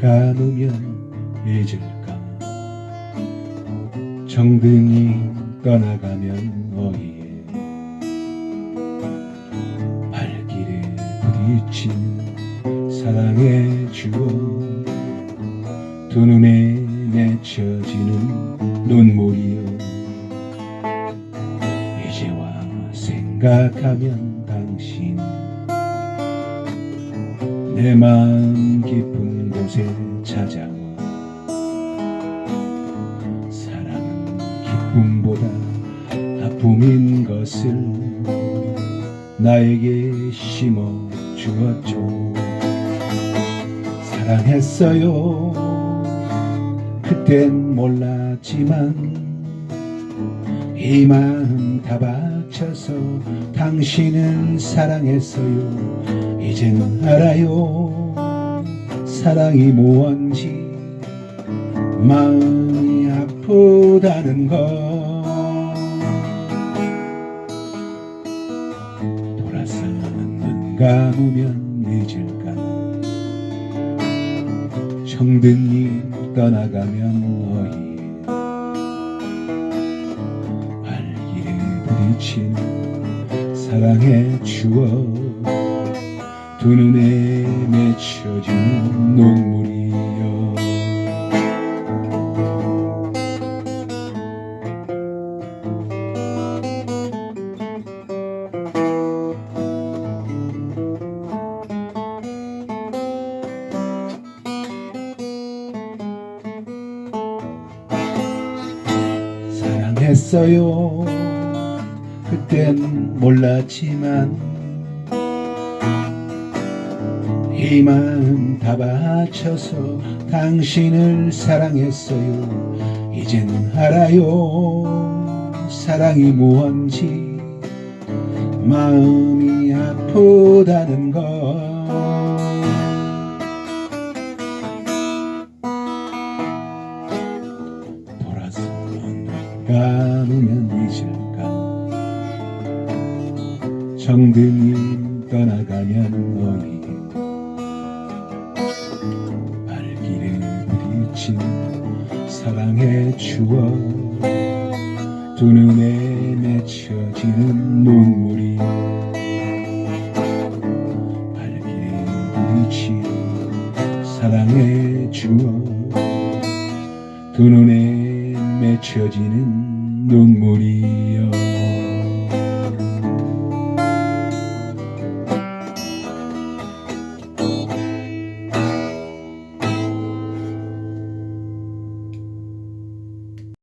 감으면 잊을까? 정든이 떠나가면 어이 부딪히는 사랑의 주어. 두 눈에 맺혀지는 눈물이여. 이제와 생각하면 당신 내 마음 깊은 곳에 찾아와. 사랑은 기쁨보다 아픔인 것을 나에게 심어 주었죠. 사랑했어요. 그땐 몰랐지만 이 마음 다 바쳐서 당신을 사랑했어요. 이젠 알아요. 사랑이 무언지 마음이 아프다는 걸 눈 감으면 잊을까 정든이 떠나가면 어이? 발길에 부딪힌 사랑의 추억. 두 눈에 맺혀진 눈물이여 했어요. 그땐 몰랐지만 이 마음 다 바쳐서 당신을 사랑했어요. 이젠 알아요. 사랑이 무언지 마음이 아프다는 걸 눈 감으면 잊을까 정든이 떠나가면 너희 발길에 부딪힌 사랑의 추억. 두 눈에 맺혀지는 눈물이. 발길에 부딪힌 사랑의 추억. 두 눈에 스쳐지는 눈물이여.